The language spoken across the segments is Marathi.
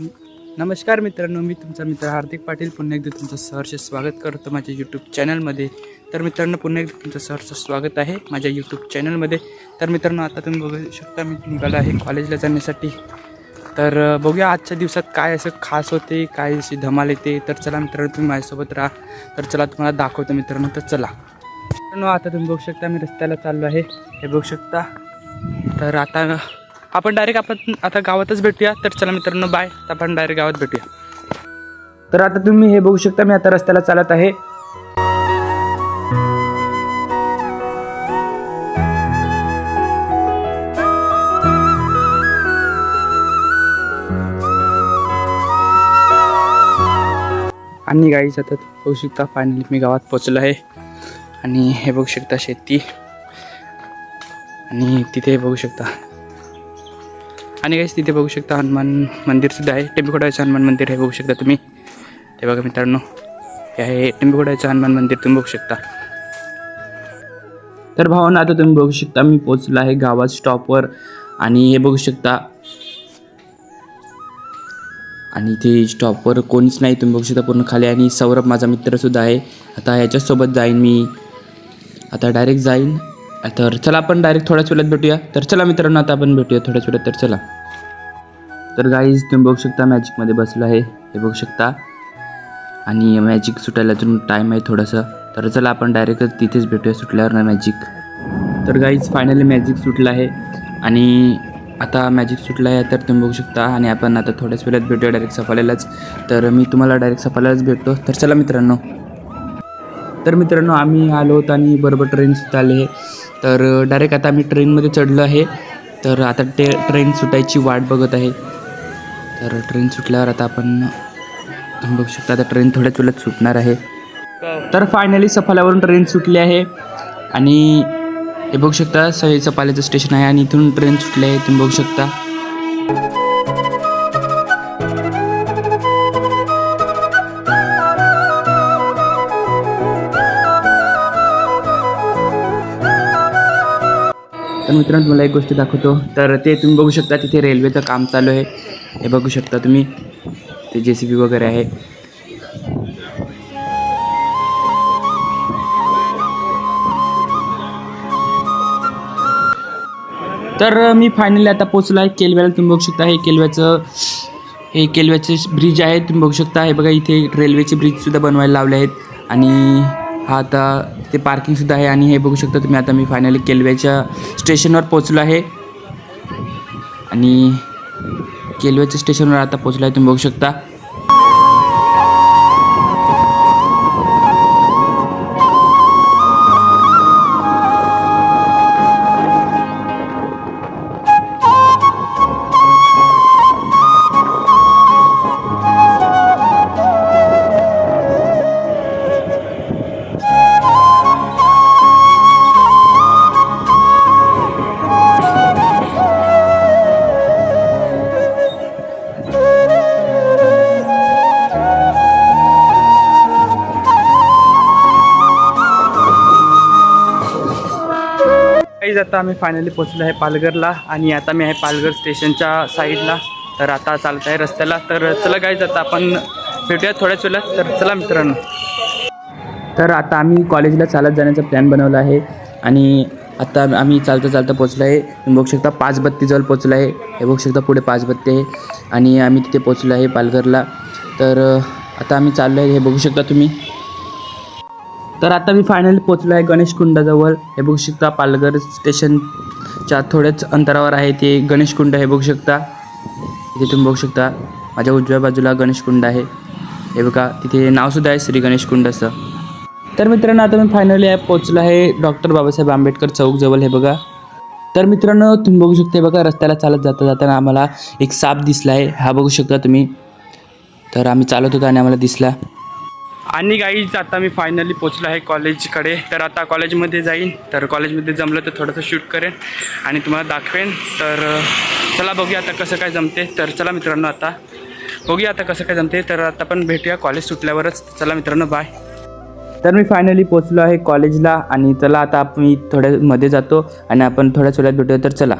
नमस्कार मित्रांनो मी तुमचा मित्र हार्दिक पाटील. पुन्हा एकदा तुमचं सहर्ष स्वागत करतो माझ्या यूट्यूब चॅनलमध्ये तर मित्रांनो पुन्हा एकदा तुमचं सहर्ष स्वागत आहे माझ्या यूट्यूब चॅनलमध्ये तर मित्रांनो आता तुम्ही बघू शकता मी निघालो आहे कॉलेजला जाण्यासाठी. तर बघूया आजच्या दिवसात काय असं खास होते काय अशी धमाल येते. तर चला मित्रांनो तुम्ही माझ्यासोबत राहा. तर चला तुम्हाला दाखवतो मित्रांनो तर चला. मित्रांनो आता तुम्ही बघू शकता मी रस्त्याला चाललो आहे. हे बघू शकता. तर आता आपण डायरेक्ट आपण आता गावातच भेटूया. तर चला मित्रांनो बाय आपण डायरेक्ट गावात भेटूया. तर आता तुम्ही हे बघू शकता मी आता रस्त्याला चालत आहे. आणि गाईच आता बघू शकता फायनली मी गावात पोचलो आहे. आणि हे बघू शकता शेती. आणि तिथे बघू शकता आणि काहीच तिथे बघू शकता हनुमान मंदिरसुद्धा आहे. टेंबेखोडाचं हनुमान मंदिर हे बघू शकता तुम्ही. ते बघा मित्रांनो हे आहे टेंबेखोडाचं हनुमान मंदिर तुम्ही बघू शकता. तर भावांना आता तुम्ही बघू शकता मी पोचलो आहे गावात स्टॉपवर आणि हे बघू शकता. आणि इथे स्टॉपवर कोणीच नाही तुम्ही बघू शकता पूर्ण खाली. आणि सौरभ माझा मित्रसुद्धा आहे. आता ह्याच्यासोबत जाईन मी. आता डायरेक्ट जाईन. तर चला आपण डायरेक्ट थोड्याच वेळात भेटूया. तर चला मित्रांनो आता आपण भेटूया थोड्याच वेळात. तर चला. तर गाईज तुम्ही बघू शकता मॅजिकमध्ये बसलो आहे. हे बघू शकता. आणि मॅजिक सुटायला अजून टाईम आहे थोडंसं. तर चला आपण डायरेक्ट तिथेच भेटूया सुटल्यावर ना मॅजिक तर गाईज फायनली मॅजिक सुटलं आहे. आणि आता मॅजिक सुटलं आहे तर तुम्ही बघू शकता. आणि आपण आता थोड्याच वेळात भेटूया डायरेक्ट सफाल्यालाच. तर मी तुम्हाला डायरेक्ट सफाल्यालाच भेटतो. तर चला मित्रांनो. तर मित्रांनो आम्ही आलो होतो आणि बरोबर ट्रेन सुद्धा आले तर डायरेक्ट आता आम्ही ट्रेनमध्ये चढलो आहे. तर आता ते ट्रेन सुटायची वाट बघत आहे. तर ट्रेन सुटल्यावर आता आपण बघू शकता आता ट्रेन थोड्याच वेळात सुटणार आहे. तर फायनली सफाल्यावरून ट्रेन सुटली आहे. आणि हे बघू शकता सही सफाल्याचं स्टेशन आहे आणि इथून ट्रेन सुटली आहे तुम्ही बघू शकता. तर मित्रांनो तुम्हाला एक गोष्ट दाखवतो. तर ते तुम्ही बघू शकता तिथे रेल्वेचं काम चालू आहे. हे बघू शकता तुम्ही. ते जे सी बी वगैरे आहे. तर मी फायनली आता पोचलो आहे केलव्याला तुम्ही बघू शकता हे केलव्याचं हे केलव्याचे ब्रिज आहे. तुम्ही बघू शकता हे बघा इथे रेल्वेचे ब्रिजसुद्धा बनवायला लावले आहेत. आणि हा आता ते पार्किंगसुद्धा आहे आणि हे बघू शकता तुम्ही आता मी फायनली केलव्याच्या स्टेशनवर पोचलो आहे. आणि केलव्याच्या स्टेशनवर आता पोचलो आहे तुम्ही बघू शकता. आता आम्ही फायनली पोचलो आहे पालघरला आणि आता मी आहे पालघर स्टेशनच्या साईडला. तर आता चालत आहे रस्त्याला. तर चला गाईज आता आपण भेटूया थोड्याच वेळात. तर चला मित्रांनो. तर आता आम्ही कॉलेजला चालत जाण्याचा प्लॅन बनवला आहे. आणि आता आम्ही चालता चालता पोचलो आहे. तुम्ही बघू शकता पाच बत्तीजवळ पोचलो आहे. हे बघू शकता पुढे पाच बत्ती आहे. आणि आम्ही तिथे पोचलो आहे पालघरला. तर आता आम्ही चाललो आहे. हे बघू शकता तुम्ही. तर आता मी फायनली पोचलो आहे गणेश कुंडाजवळ. हे बघू शकता पालघर स्टेशनच्या थोड्याच अंतरावर आहे ते गणेश कुंड हे बघू शकता. इथे तुम्ही बघू शकता माझ्या उजव्या बाजूला गणेश कुंड आहे. हे बघा तिथे नावसुद्धा आहे श्री गणेश कुंड असं तर मित्रांनो आता मी फायनली आहे पोचलो आहे डॉक्टर बाबासाहेब आंबेडकर चौकजवळ हे बघा. तर मित्रांनो तुम्ही बघू शकता हे बघा रस्त्याला चालत जाता जाताना आम्हाला एक साप दिसला आहे हा बघू शकता तुम्ही. तर आम्ही चालत होतो आणि आम्हाला दिसला. आणि गाईज आता मी फायनली पोचलो आहे कॉलेजकडे तर आता कॉलेजमध्ये जाईन. तर कॉलेजमध्ये जमलं तर थोडंसं शूट करेन आणि तुम्हाला दाखवेन. तर चला बघूया आता कसं काय जमते. तर चला मित्रांनो आता बघूया आता कसं काय जमते. तर आता पण भेटूया कॉलेज सुटल्यावरच. चला मित्रांनो बाय तर मी फायनली पोचलो आहे कॉलेजला आणि चला आता मी थोड्या मध्ये जातो आणि आपण थोड्याच वेळात भेटूया. तर चला.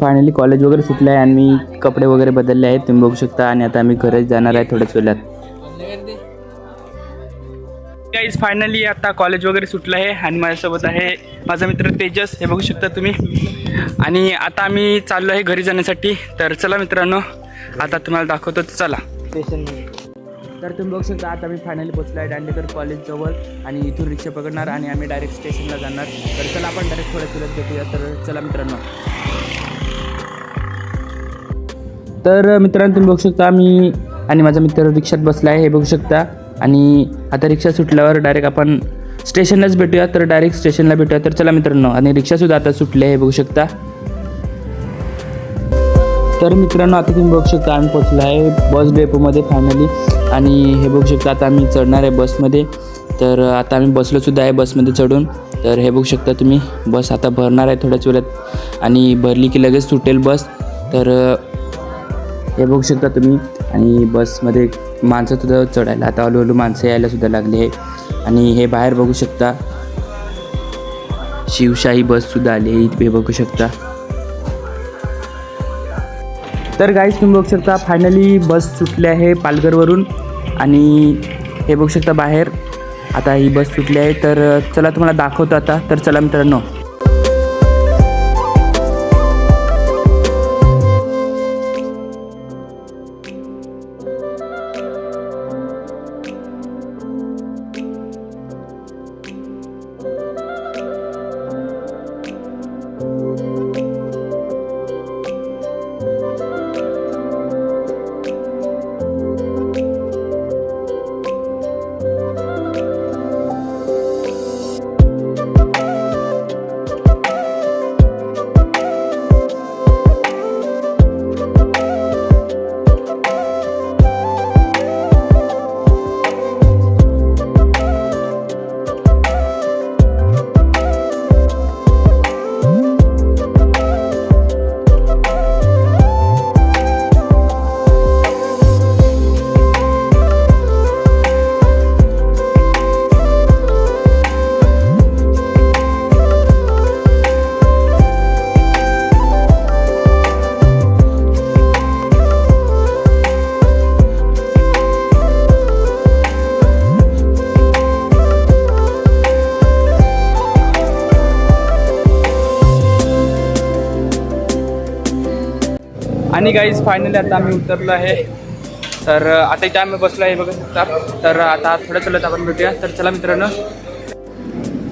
फायनली कॉलेज वगैरे सुटलं आहे आणि मी कपडे वगैरे बदलले आहेत. तुम्ही बघू शकता आणि आता आम्ही घरच जाणार आहे थोड्याच वेळात. गाईज फायनली आता कॉलेज वगैरे सुटलं आहे आणि माझ्यासोबत आहे माझा मित्र तेजस. हे बघू शकता तुम्ही. आणि आता आम्ही चाललो आहे घरी जाण्यासाठी. तर चला मित्रांनो आता तुम्हाला दाखवतो. तर चला तर तुम्ही बघू शकता आता मी फायनली पोचलो आहे दांडेकर कॉलेजजवळ आणि इथून रिक्षा पकडणार आणि आम्ही डायरेक्ट स्टेशनला जाणार. तर चला आपण डायरेक्ट थोड्या चलत भेटूया. तर चला मित्रांनो. तर मित्रांनो तुम्ही बघू शकता मी आणि माझा मित्र रिक्षात बसला आहे हे बघू शकता. आणि आता रिक्षा सुटल्यावर डायरेक्ट आपण स्टेशनलाच भेटूया. तर डायरेक्ट स्टेशनला भेटूया. तर चला मित्रांनो आणि रिक्षासुद्धा आता सुटले हे बघू शकता. तर मित्रांनो आता तुम्ही बघू शकता आम्ही पोचलो आहे बस डेपोमध्ये फायनली आणि हे बघू शकता आता आम्ही चढणार आहे बसमध्ये. तर आता आम्ही बसलोसुद्धा आहे बसमध्ये चढून. तर हे बघू शकता तुम्ही बस आता भरणार आहे थोड्याच वेळात. आणि भरली की लगेच सुटेल बस. तर हे बघू शकता तुम्ही. आणि बसमध्ये माणसं सुद्धा चढायला आता हळूहळू माणसं यायला सुद्धा लागली आहे आणि हे बाहेर बघू शकता. शिवशाही बससुद्धा आली आहे. इथे बघू शकता. तर गाईज तुम्ही बघू शकता फायनली बस सुटली आहे पालघरवरून. आणि हे बघू शकता बाहेर. आता ही बस सुटली आहे. तर चला तुम्हाला दाखवतो आता. तर चला मित्रांनो आणि गाईज फायनली आता आम्ही उतरलो आहे तर आता इथे आम्ही बसलो आहे बघू शकता तर आता थोड्या चलत आपण भेटूया तर चला मित्रांनो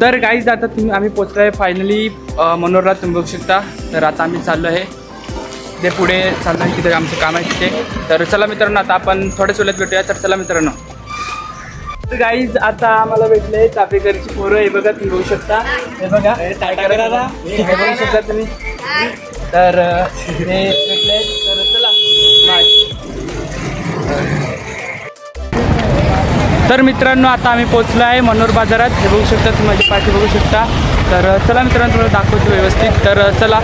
तर गाईज आता तुम्ही आम्ही पोचलो आहे फायनली मनोहरला तुम्ही बघू शकता तर आता आम्ही चाललो आहे ते पुढे चाललं आहे तिथे आमचं काम आहे तिथे तर चला मित्रांनो आता आपण थोड्या चुलत भेटूया तर चला मित्रांनो तर गाईज आता आम्हाला भेटले चापेकरची पोरं हे बघा तुम्ही बघू शकता हे बघा शकता तुम्ही तर ते भेटले. तर चला बाय तर मित्रांनो आता आम्ही पोचलो आहे मनोहर बाजारात. हे बघू शकता तुम्ही माझी पाठी बघू शकता. तर चला मित्रांनो तुम्हाला दाखवतो व्यवस्थित. तर चला.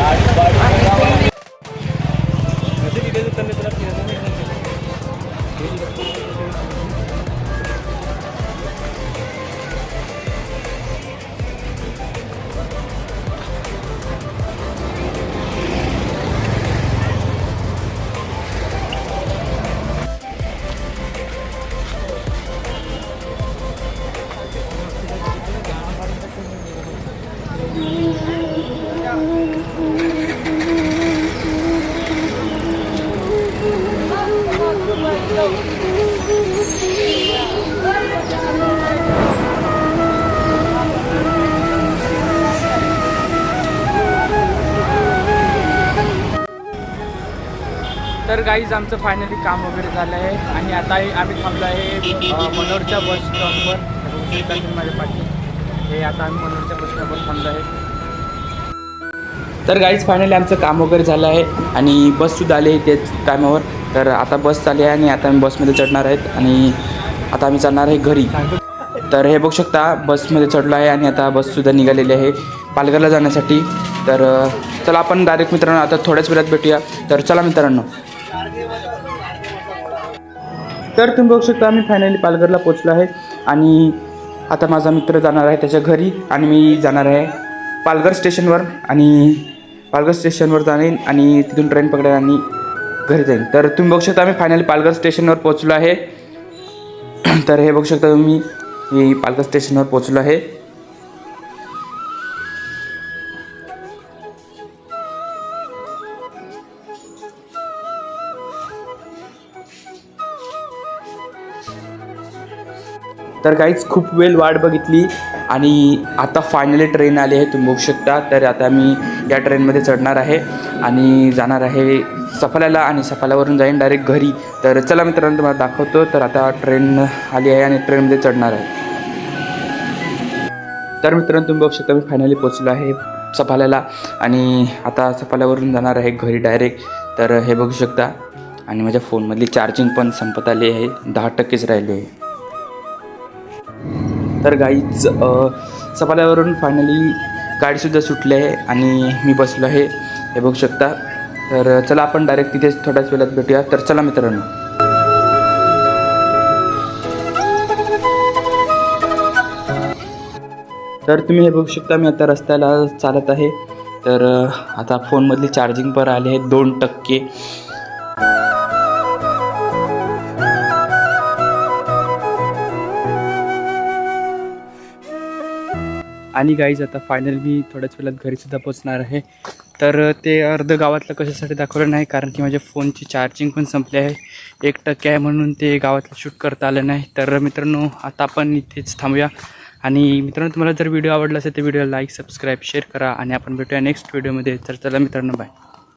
गाईज आमचं फायनली काम वगैरे झालं आहे. आणि आता आम्ही थांबलो आहे मनोरच्या बस स्टॉपवर हे माझ्या पाठी. हे आता आम्ही मनोरच्या बस स्टॉपवर थांबलो आहे. तर गाईज फायनली आमचं काम वगैरे झालं आहे. आणि बससुद्धा आली आहे तेच टायमावर तर आता बस चालली आहे आणि आता आम्ही बसमध्ये चढणार आहेत. आणि आता आम्ही चालणार आहे घरी. तर हे बघू शकता बसमध्ये चढलो आहे आणि आता बससुद्धा निघालेली आहे पालघरला जाण्यासाठी. तर चला आपण डायरेक्ट मित्रांनो आता थोड्याच वेळात भेटूया. तर चला मित्रांनो. तर तुम्ही बघू शकता आम्ही फायनली पालघरला पोचलो आहे. आणि आता माझा मित्र जाणार आहे त्याच्या घरी आणि मी जाणार आहे पालघर स्टेशनवर. आणि पालघर स्टेशनवर जाईन आणि तिथून ट्रेन पकडेन आणि घरी जाईन. तर तुम्ही बघू शकता आम्ही फायनली पालघर स्टेशनवर पोचलो आहे. तर हे बघू शकता तुम्ही मी पालघर स्टेशनवर पोचलो आहे. तर काहीच खूप वेळ वाट बघितली आणि आता फायनली ट्रेन आली आहे तुम्ही बघू शकता. तर आता मी या ट्रेनमध्ये चढणार आहे आणि जाणार आहे सफाल्याला आणि सफाल्यावरून जाईन डायरेक्ट घरी. तर चला मित्रांनो तुम्हाला दाखवतो. तर आता ट्रेन आली आहे आणि ट्रेनमध्ये चढणार आहे. तर मित्रांनो तुम्ही बघू शकता मी फायनली पोचलो आहे सफाल्याला आणि आता सफाल्यावरून जाणार आहे घरी डायरेक्ट तर हे बघू शकता. आणि माझ्या फोनमधली चार्जिंग पण संपत आली आहे. दहा टक्केच राहिली आहे. तर गाईच सफाल्यावरून फायनली गाडीसुद्धा सुटली आहे आणि मी बसलो आहे. हे बघू शकता. तर चला आपण डायरेक्ट तिथेच थोड्याच वेळात भेटूया. तर चला मित्रांनो. तर तुम्ही हे बघू शकता मी आता रस्त्याला चालत आहे. तर आता फोनमधली चार्जिंग पण आली आहे दोन टक्के. आणि गाईज आता फायनल मी थोड्याच वेळात घरीसुद्धा पोचणार आहे. तर ते अर्ध गावातलं कशासाठी दाखवलं नाही कारण की माझ्या फोनची चार्जिंग पण संपली आहे. एक टक्के आहे म्हणून ते गावातलं शूट करता आलं नाही. तर मित्रांनो आता आपण इथेच थांबूया. आणि मित्रांनो तुम्हाला जर व्हिडिओ आवडला असेल तर व्हिडिओला लाईक सबस्क्राईब शेअर करा. आणि आपण भेटूया नेक्स्ट व्हिडिओमध्ये तर चला मित्रांनो बाय